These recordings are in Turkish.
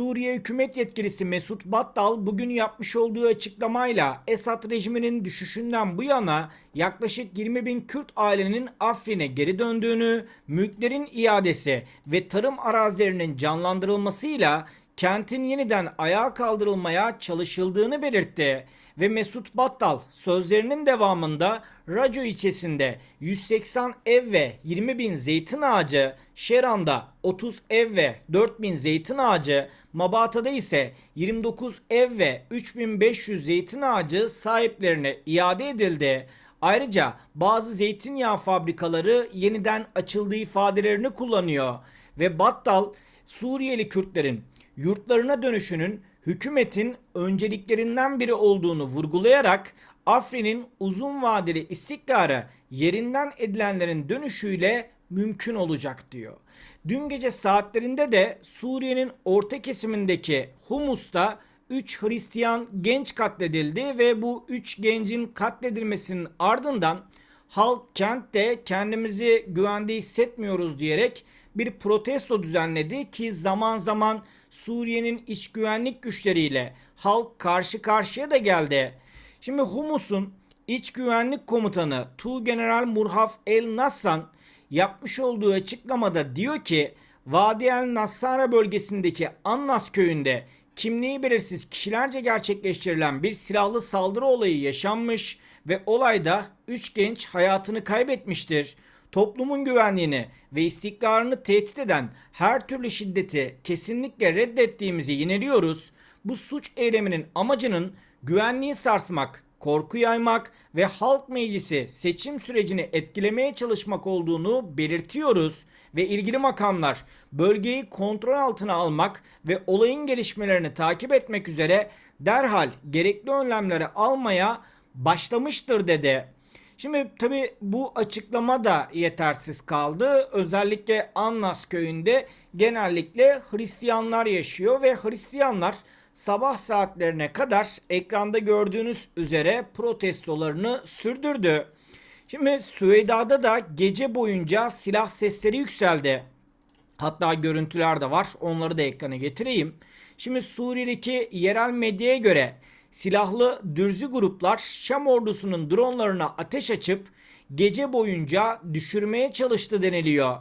Suriye hükümet yetkilisi Mesut Battal bugün yapmış olduğu açıklamayla Esad rejiminin düşüşünden bu yana yaklaşık 20 bin Kürt ailenin Afrin'e geri döndüğünü, mülklerin iadesi ve tarım arazilerinin canlandırılmasıyla kentin yeniden ayağa kaldırılmaya çalışıldığını belirtti ve Mesut Battal sözlerinin devamında Raco ilçesinde 180 ev ve 20 bin zeytin ağacı, Şeran'da 30 ev ve 4 bin zeytin ağacı, Mabata'da ise 29 ev ve 3500 zeytin ağacı sahiplerine iade edildi. Ayrıca bazı zeytinyağı fabrikaları yeniden açıldığı ifadelerini kullanıyor ve Battal Suriyeli Kürtlerin yurtlarına dönüşünün hükümetin önceliklerinden biri olduğunu vurgulayarak Afrin'in uzun vadeli istikrarı yerinden edilenlerin dönüşüyle mümkün olacak diyor. Dün gece saatlerinde de Suriye'nin orta kesimindeki Humus'ta 3 Hristiyan genç katledildi ve bu 3 gencin katledilmesinin ardından halk kentte kendimizi güvende hissetmiyoruz diyerek bir protesto düzenledi ki zaman zaman Suriye'nin iç güvenlik güçleriyle halk karşı karşıya da geldi. Şimdi Humus'un iç güvenlik komutanı Tuğgeneral Murhaf El Nassan yapmış olduğu açıklamada diyor ki Vadi El Nassara bölgesindeki Annas köyünde kimliği belirsiz kişilerce gerçekleştirilen bir silahlı saldırı olayı yaşanmış ve olayda 3 genç hayatını kaybetmiştir. Toplumun güvenliğini ve istikrarını tehdit eden her türlü şiddeti kesinlikle reddettiğimizi yineliyoruz. Bu suç eyleminin amacının güvenliği sarsmak, korku yaymak ve halk meclisi seçim sürecini etkilemeye çalışmak olduğunu belirtiyoruz ve ilgili makamlar bölgeyi kontrol altına almak ve olayın gelişmelerini takip etmek üzere derhal gerekli önlemleri almaya başlamıştır dedi. Şimdi tabi bu açıklama da yetersiz kaldı. Özellikle Annas köyünde genellikle Hristiyanlar yaşıyor ve Hristiyanlar sabah saatlerine kadar ekranda gördüğünüz üzere protestolarını sürdürdü. Şimdi Süveyda'da da gece boyunca silah sesleri yükseldi. Hatta görüntüler de var. Onları da ekrana getireyim. Şimdi Suriye'deki yerel medyaya göre silahlı dürzü gruplar Şam ordusunun dronlarına ateş açıp gece boyunca düşürmeye çalıştı deniliyor.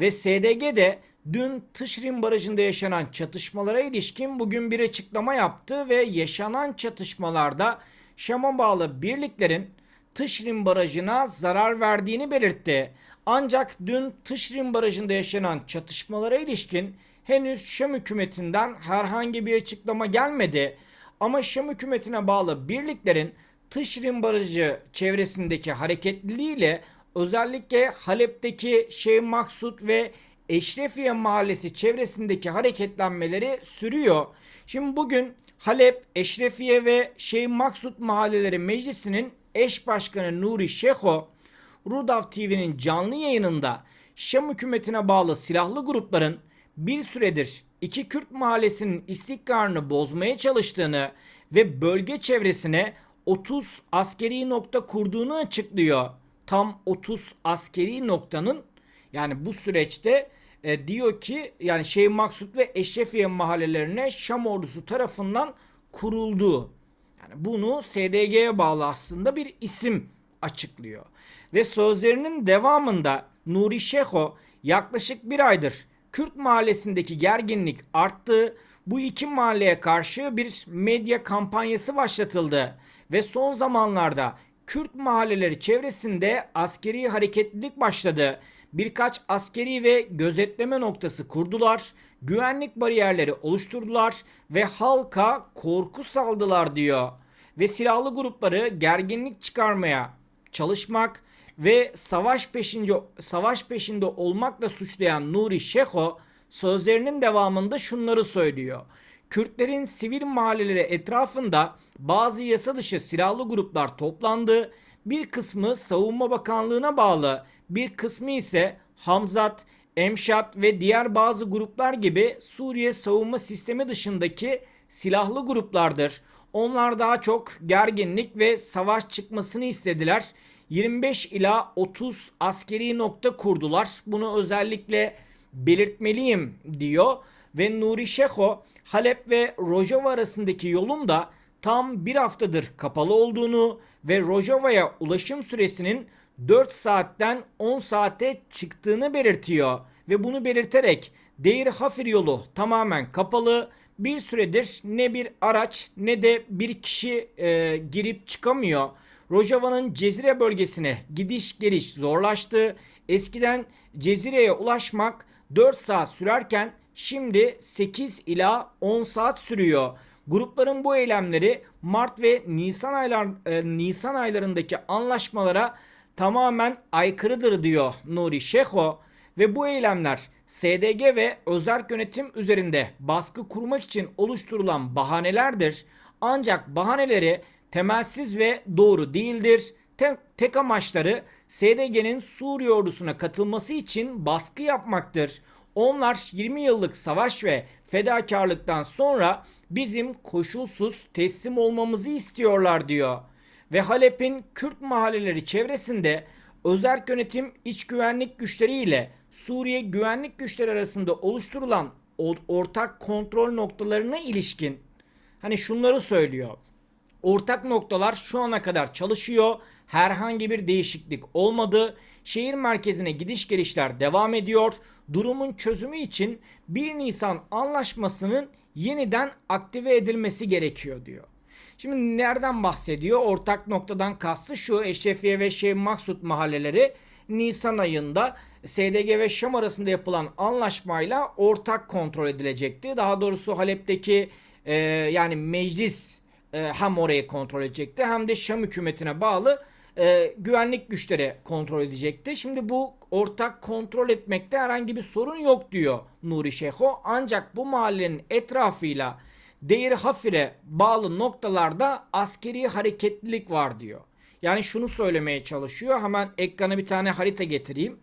Ve SDG de dün Tışrin Barajı'nda yaşanan çatışmalara ilişkin bugün bir açıklama yaptı ve yaşanan çatışmalarda Şam'a bağlı birliklerin Tışrin Barajı'na zarar verdiğini belirtti. Ancak dün Tışrin Barajı'nda yaşanan çatışmalara ilişkin henüz Şam hükümetinden herhangi bir açıklama gelmedi. Ama Şam hükümetine bağlı birliklerin Tışrin Barajı çevresindeki hareketliliğiyle özellikle Halep'teki Şeyh Maksut ve Eşrefiye Mahallesi çevresindeki hareketlenmeleri sürüyor. Şimdi bugün Halep, Eşrefiye ve Şeyh Maksut Mahalleleri Meclisi'nin eş başkanı Nuri Şeho, Rudav TV'nin canlı yayınında Şam hükümetine bağlı silahlı grupların bir süredir iki Kürt mahallesinin istikrarını bozmaya çalıştığını ve bölge çevresine 30 askeri nokta kurduğunu açıklıyor. Tam 30 askeri noktanın yani bu süreçte e, diyor ki yani Şeyh Maksut ve Eşrefiye mahallelerine Şam ordusu tarafından kurulduğu. Yani bunu SDG'ye bağlı aslında bir isim açıklıyor. Ve sözlerinin devamında Nuri Şeho yaklaşık bir aydır Kürt mahallesindeki gerginlik arttı. Bu iki mahalleye karşı bir medya kampanyası başlatıldı ve son zamanlarda Kürt mahalleleri çevresinde askeri hareketlilik başladı. Birkaç askeri ve gözetleme noktası kurdular, güvenlik bariyerleri oluşturdular ve halka korku saldılar diyor. Ve silahlı grupları gerginlik çıkarmaya çalışmak ve savaş peşinde savaş peşinde olmakla suçlayan Nuri Şeho sözlerinin devamında şunları söylüyor. Kürtlerin sivil mahalleleri etrafında bazı yasa dışı silahlı gruplar toplandı. Bir kısmı Savunma Bakanlığı'na bağlı, bir kısmı ise Hamzat, Emşat ve diğer bazı gruplar gibi Suriye savunma sistemi dışındaki silahlı gruplardır. Onlar daha çok gerginlik ve savaş çıkmasını istediler. 25 ila 30 askeri nokta kurdular. Bunu özellikle belirtmeliyim diyor ve Nuri Şeho Halep ve Rojava arasındaki yolun da tam bir haftadır kapalı olduğunu ve Rojava'ya ulaşım süresinin 4 saatten 10 saate çıktığını belirtiyor ve bunu belirterek Deir Hafir yolu tamamen kapalı. Bir süredir ne bir araç ne de bir kişi e, girip çıkamıyor. Rojava'nın Cezire bölgesine gidiş geliş zorlaştı. Eskiden Cezire'ye ulaşmak 4 saat sürerken şimdi 8 ila 10 saat sürüyor. Grupların bu eylemleri Mart ve Nisan aylar e, Nisan aylarındaki anlaşmalara tamamen aykırıdır diyor Nuri Şeho ve bu eylemler SDG ve özerk yönetim üzerinde baskı kurmak için oluşturulan bahanelerdir. Ancak bahaneleri temelsiz ve doğru değildir. Tek, tek amaçları SDG'nin Suriye ordusuna katılması için baskı yapmaktır. Onlar 20 yıllık savaş ve fedakarlıktan sonra bizim koşulsuz teslim olmamızı istiyorlar diyor. Ve Halep'in Kürt mahalleleri çevresinde özerk yönetim iç güvenlik güçleri ile Suriye güvenlik güçleri arasında oluşturulan ortak kontrol noktalarına ilişkin hani şunları söylüyor. Ortak noktalar şu ana kadar çalışıyor. Herhangi bir değişiklik olmadı. Şehir merkezine gidiş gelişler devam ediyor. Durumun çözümü için 1 Nisan anlaşmasının yeniden aktive edilmesi gerekiyor diyor. Şimdi nereden bahsediyor? Ortak noktadan kastı şu Eşrefiye ve Şeyh Maksut mahalleleri Nisan ayında SDG ve Şam arasında yapılan anlaşmayla ortak kontrol edilecekti. Daha doğrusu Halep'teki e, yani meclis e, hem orayı kontrol edecekti hem de Şam hükümetine bağlı e, güvenlik güçleri kontrol edecekti. Şimdi bu ortak kontrol etmekte herhangi bir sorun yok diyor Nuri Şeho. Ancak bu mahallenin etrafıyla Deir Hafir'e bağlı noktalarda askeri hareketlilik var diyor. Yani şunu söylemeye çalışıyor. Hemen ekrana bir tane harita getireyim.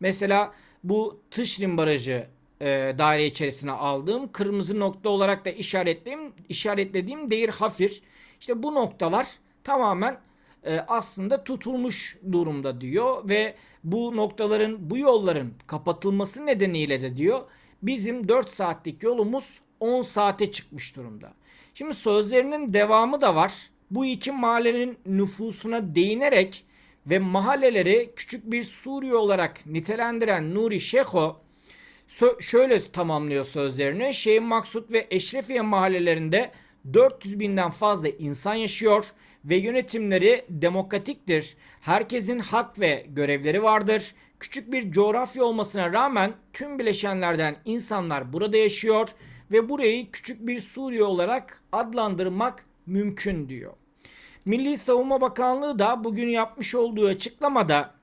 Mesela bu Tışrin Barajı e, daire içerisine aldığım kırmızı nokta olarak da işaretlediğim, işaretlediğim Deir Hafir. İşte bu noktalar tamamen e, aslında tutulmuş durumda diyor ve bu noktaların bu yolların kapatılması nedeniyle de diyor bizim 4 saatlik yolumuz 10 saate çıkmış durumda. Şimdi sözlerinin devamı da var. Bu iki mahallenin nüfusuna değinerek ve mahalleleri küçük bir Suriye olarak nitelendiren Nuri Şeho şöyle tamamlıyor sözlerini. Şeyh Maksut ve Eşrefiye mahallelerinde 400 binden fazla insan yaşıyor ve yönetimleri demokratiktir. Herkesin hak ve görevleri vardır. Küçük bir coğrafya olmasına rağmen tüm bileşenlerden insanlar burada yaşıyor ve burayı küçük bir Suriye olarak adlandırmak mümkün diyor. Milli Savunma Bakanlığı da bugün yapmış olduğu açıklamada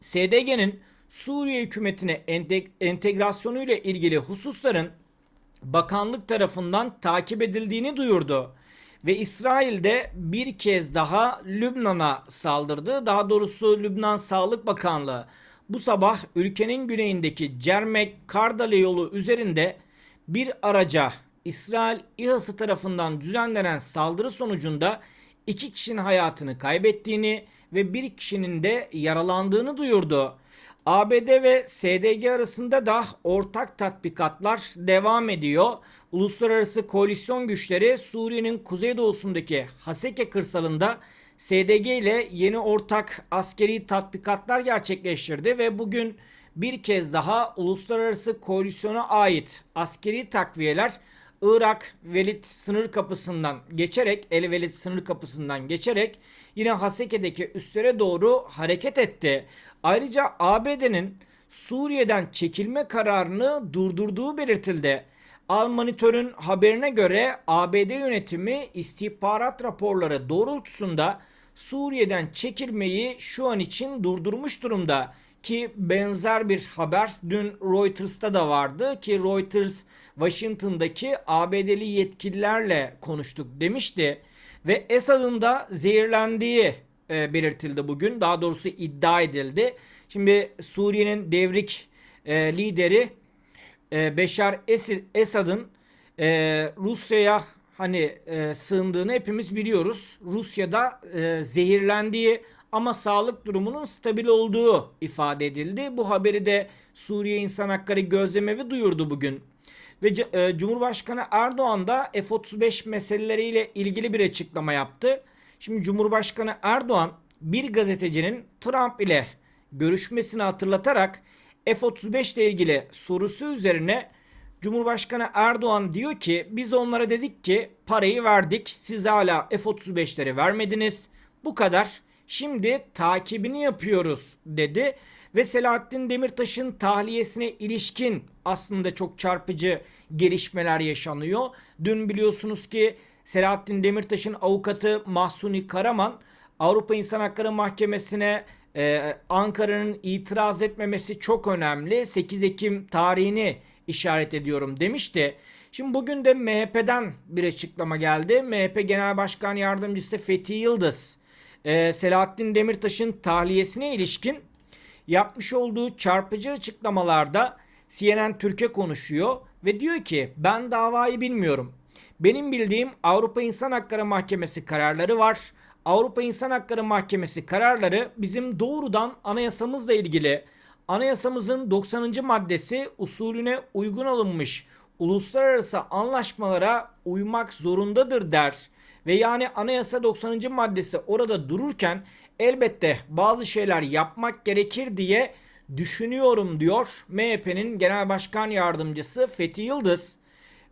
SDG'nin Suriye hükümetine entegrasyonu ile ilgili hususların bakanlık tarafından takip edildiğini duyurdu. Ve İsrail de bir kez daha Lübnan'a saldırdı. Daha doğrusu Lübnan Sağlık Bakanlığı bu sabah ülkenin güneyindeki Cermek Kardale yolu üzerinde bir araca İsrail İHA'sı tarafından düzenlenen saldırı sonucunda iki kişinin hayatını kaybettiğini ve bir kişinin de yaralandığını duyurdu. ABD ve SDG arasında da ortak tatbikatlar devam ediyor. Uluslararası koalisyon güçleri Suriye'nin kuzeydoğusundaki Haseke kırsalında SDG ile yeni ortak askeri tatbikatlar gerçekleştirdi ve bugün bir kez daha uluslararası koalisyona ait askeri takviyeler Irak Velid sınır kapısından geçerek El Velid sınır kapısından geçerek yine Haseke'deki üslere doğru hareket etti. Ayrıca ABD'nin Suriye'den çekilme kararını durdurduğu belirtildi. Al Monitor'un haberine göre ABD yönetimi istihbarat raporları doğrultusunda Suriye'den çekilmeyi şu an için durdurmuş durumda ki benzer bir haber dün Reuters'ta da vardı ki Reuters Washington'daki ABD'li yetkililerle konuştuk demişti ve Esad'ın da zehirlendiği e, belirtildi bugün. Daha doğrusu iddia edildi. Şimdi Suriye'nin devrik e, lideri e, Beşar Esad'ın e, Rusya'ya hani e, sığındığını hepimiz biliyoruz. Rusya'da e, zehirlendiği ama sağlık durumunun stabil olduğu ifade edildi. Bu haberi de Suriye İnsan Hakları Gözlemevi duyurdu bugün. Ve e, Cumhurbaşkanı Erdoğan da F-35 meseleleriyle ilgili bir açıklama yaptı. Şimdi Cumhurbaşkanı Erdoğan bir gazetecinin Trump ile görüşmesini hatırlatarak F-35 ile ilgili sorusu üzerine Cumhurbaşkanı Erdoğan diyor ki biz onlara dedik ki parayı verdik siz hala F-35'leri vermediniz. Bu kadar. Şimdi takibini yapıyoruz. dedi ve Selahattin Demirtaş'ın tahliyesine ilişkin aslında çok çarpıcı gelişmeler yaşanıyor. Dün biliyorsunuz ki Selahattin Demirtaş'ın avukatı Mahsuni Karaman Avrupa İnsan Hakları Mahkemesi'ne ee, Ankara'nın itiraz etmemesi çok önemli. 8 Ekim tarihini işaret ediyorum demişti. Şimdi bugün de MHP'den bir açıklama geldi. MHP Genel Başkan Yardımcısı Fethi Yıldız, e, Selahattin Demirtaş'ın tahliyesine ilişkin yapmış olduğu çarpıcı açıklamalarda CNN Türkiye konuşuyor ve diyor ki ben davayı bilmiyorum. Benim bildiğim Avrupa İnsan Hakları Mahkemesi kararları var. Avrupa İnsan Hakları Mahkemesi kararları bizim doğrudan anayasamızla ilgili anayasamızın 90. maddesi usulüne uygun alınmış uluslararası anlaşmalara uymak zorundadır der. Ve yani anayasa 90. maddesi orada dururken elbette bazı şeyler yapmak gerekir diye düşünüyorum diyor MHP'nin Genel Başkan Yardımcısı Fethi Yıldız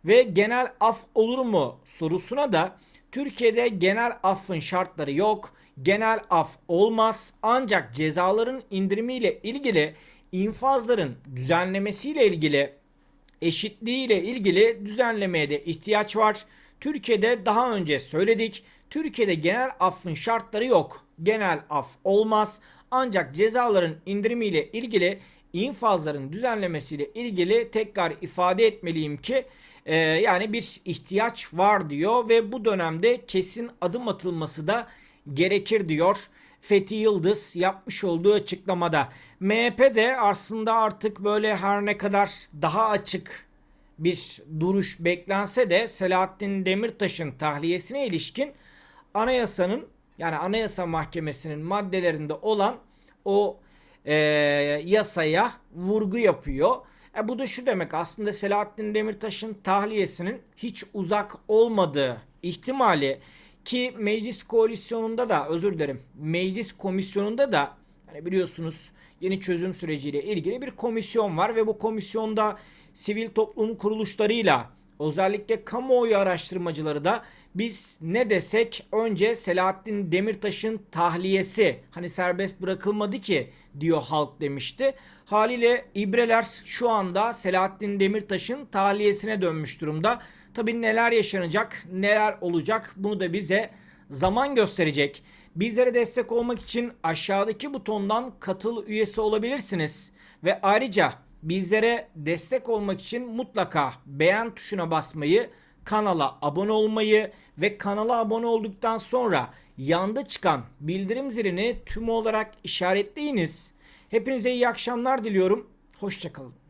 ve genel af olur mu sorusuna da Türkiye'de genel affın şartları yok. Genel af olmaz ancak cezaların indirimiyle ilgili infazların düzenlemesiyle ilgili eşitliğiyle ilgili düzenlemeye de ihtiyaç var. Türkiye'de daha önce söyledik. Türkiye'de genel affın şartları yok. Genel af olmaz. Ancak cezaların indirimiyle ilgili infazların düzenlemesiyle ilgili tekrar ifade etmeliyim ki e, yani bir ihtiyaç var diyor ve bu dönemde kesin adım atılması da gerekir diyor. Fethi Yıldız yapmış olduğu açıklamada. MHP de aslında artık böyle her ne kadar daha açık bir duruş beklense de Selahattin Demirtaş'ın tahliyesine ilişkin anayasanın yani Anayasa Mahkemesi'nin maddelerinde olan o e, yasaya vurgu yapıyor. E, bu da şu demek aslında Selahattin Demirtaş'ın tahliyesinin hiç uzak olmadığı ihtimali ki meclis koalisyonunda da özür dilerim meclis komisyonunda da hani biliyorsunuz yeni çözüm süreciyle ilgili bir komisyon var ve bu komisyonda sivil toplum kuruluşlarıyla özellikle kamuoyu araştırmacıları da biz ne desek önce Selahattin Demirtaş'ın tahliyesi hani serbest bırakılmadı ki diyor halk demişti. Haliyle ibreler şu anda Selahattin Demirtaş'ın tahliyesine dönmüş durumda. Tabi neler yaşanacak, neler olacak bunu da bize zaman gösterecek. Bizlere destek olmak için aşağıdaki butondan katıl üyesi olabilirsiniz. Ve ayrıca bizlere destek olmak için mutlaka beğen tuşuna basmayı, kanala abone olmayı ve kanala abone olduktan sonra yanda çıkan bildirim zilini tüm olarak işaretleyiniz. Hepinize iyi akşamlar diliyorum. Hoşçakalın.